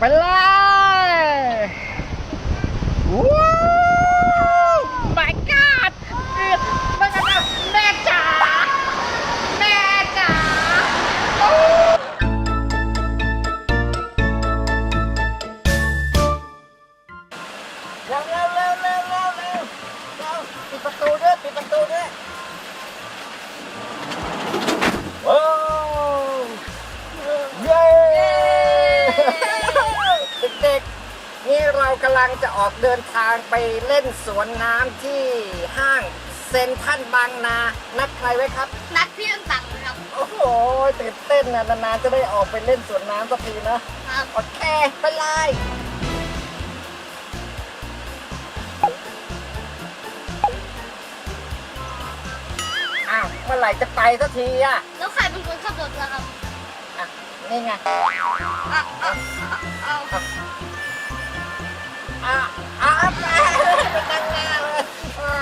ไปำลังจะออกเดินทางไปเล่นสวนน้ำที่ห้างเซนทรันบางนา นัดใครไว้ครับ นัดพี่ต่างๆเลยครับ โอ้โหตื่นเต้นนะนานๆจะได้ออกไปเล่นสวนน้ำสักทีนะครับ โอเค ไปเลยอ้าวเมื่อไหร่จะไปสักทีอะแล้วใครเป็นคนขับรถล่ะครับ อะ นี่ไงอะอะอะเอา อะอะแม่ไปนั่งหน้าเลยอะ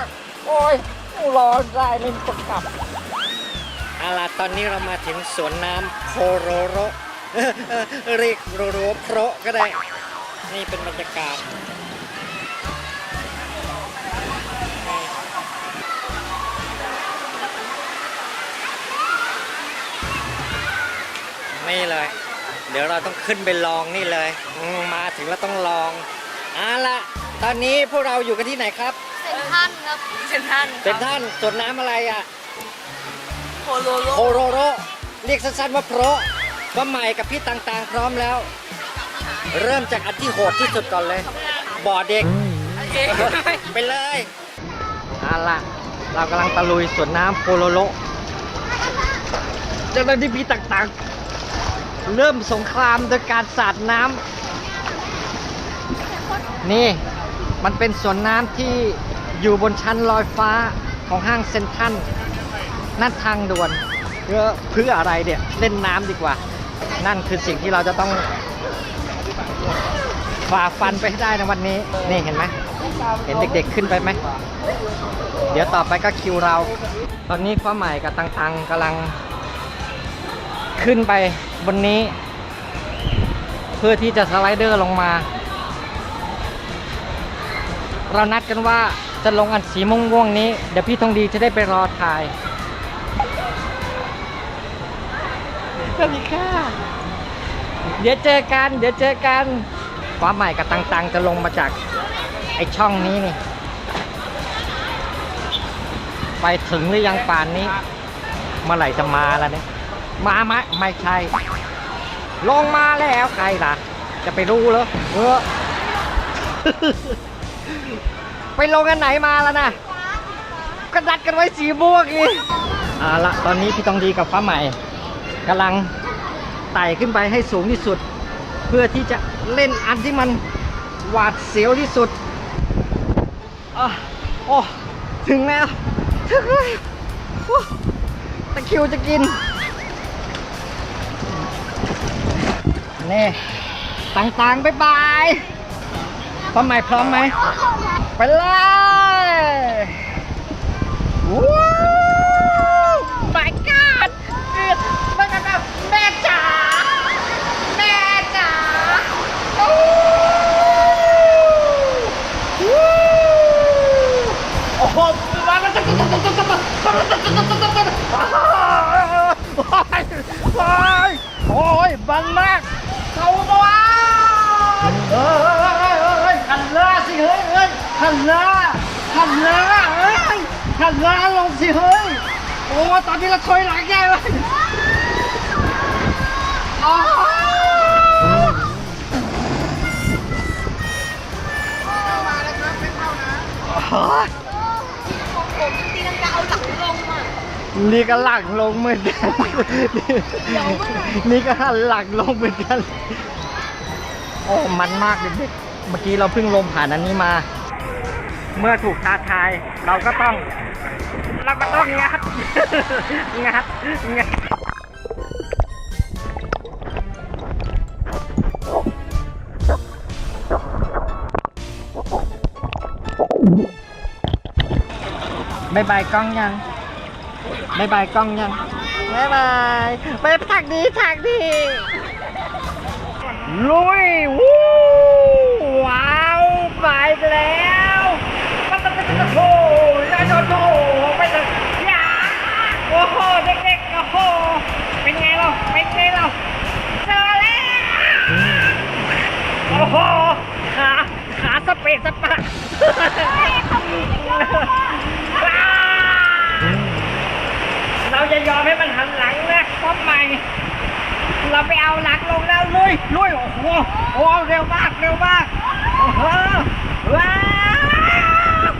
โอ้ยรอได้เล่นคนกลับ เอาล่ะตอนนี้เรามาถึงสวนน้ำโคโรโรเรียกโรโรโพรก็ได้ นี่เป็นบรรยากาศ นี่เลย เดี๋ยวเราต้องขึ้นไปลองนี่เลยอืมมาถึงแล้วต้องลอง เอาละตอนนี้พวกเราอยู่กันที่ไหนครับเซนทรันครับเซนทรันเป็นท่านสวนน้ำอะไรอะโคโลโลโคโรโรเรียกสั้นๆว่าโพรว่าใหม่กับพี่ต่างๆ พร้อมแล้ว เริ่มจากอันที่โหดที่สุดก่อนเลย บ่อเด็ก ไปเลยเอาล่ะเรากำลังตะลุยสวนน้ำโคโลโลเจ้าหน้าที่พี่ต่างๆ เริ่มสงครามโดยการสาดน้ำ นี่มันเป็นสวนน้ำที่อยู่บนชั้นลอยฟ้าของห้างเซนทรัลนั่นทางด่วนเพื่อเพื่ออะไรเนี่ยเล่นน้ำดีกว่า นั่นคือสิ่งที่เราจะต้องฝ่าฟันไปให้ได้ในวันนี้ นี่เห็นไหมเห็นเด็กๆขึ้นไปไหม เดี๋ยวต่อไปก็คิวเรา ตอนนี้ฟ้าใหม่กับตังๆกำลัง ขึ้นไปบนนี้ เพื่อที่จะสไลเดอร์ลงมา เรานัดกันว่าจะลงอันสีม่วงๆนี้ เดี๋ยวพี่ทองดีจะได้ไปรอถ่าย สวัสดีค่ะ เดี๋ยวเจอกัน เดี๋ยวเจอกันฟ้าใหม่กับตังๆจะลงมาจากไอช่องนี้นี่ ไปถึงหรือยังป่านนี้ เมื่อไหร่จะมาแล้วเนี่ย มาไหมไม่ใช่ ลงมาแล้วใครล่ะ จะไปรู้เหรอเออ ไปลงกันไหนมาแล้วนะก็นัดกันไว้สีม่วงอีกเอาละตอนนี้พี่ตองดีกับฟ้าใหม่กำลังไต่ขึ้นไปให้สูงที่สุด เพื่อที่จะเล่นอันที่มันหวาดเสียวที่สุดอโอ้ถึงแล้วถึงแล้วตะคิวจะกินนี่ต่างๆบ๊ายบายพร้อมไหมพร้อมไหม ไปเลยว้าว my god แม่แม่จ๋า แม่จ๋าโอ้โอ้โหมาแล้วจะโอ้ยบันมากเขาตัว ฮ้ยขันล่าขันล่าเฮ้ยขันล่าลงสิเฮ้ย โอ้ตอนนี้เราถอยหลังแย่เลยอ๋อมาแล้วครับไม่เข้านะอ๋อของผมตีลังกาเอาหลังลงอะนี่ก็หลังลงเหมือนกัน นี่ก็หันหลังลงเหมือนกัน โอ้ มันมากเด็กๆ เมื่อกี้เราเพิ่งลมผ่านอันนี้มา เมื่อถูกท้าทาย เราก็ต้อง เราก็ต้องงัด งัด งัดบายบายกล้องยังบายบายกล้องยังบายบายไปถักดีถักดีลุยวู้มาอีกแล้ว โหขาขาสเปซสปะเราจะยอมให้มันหันหลังนะป้อมใหม่ เราไปเอาหลักลงแล้วลุยลุยโอ้โหโอ้โหเร็วมากเร็วมากโอ้โหว้าว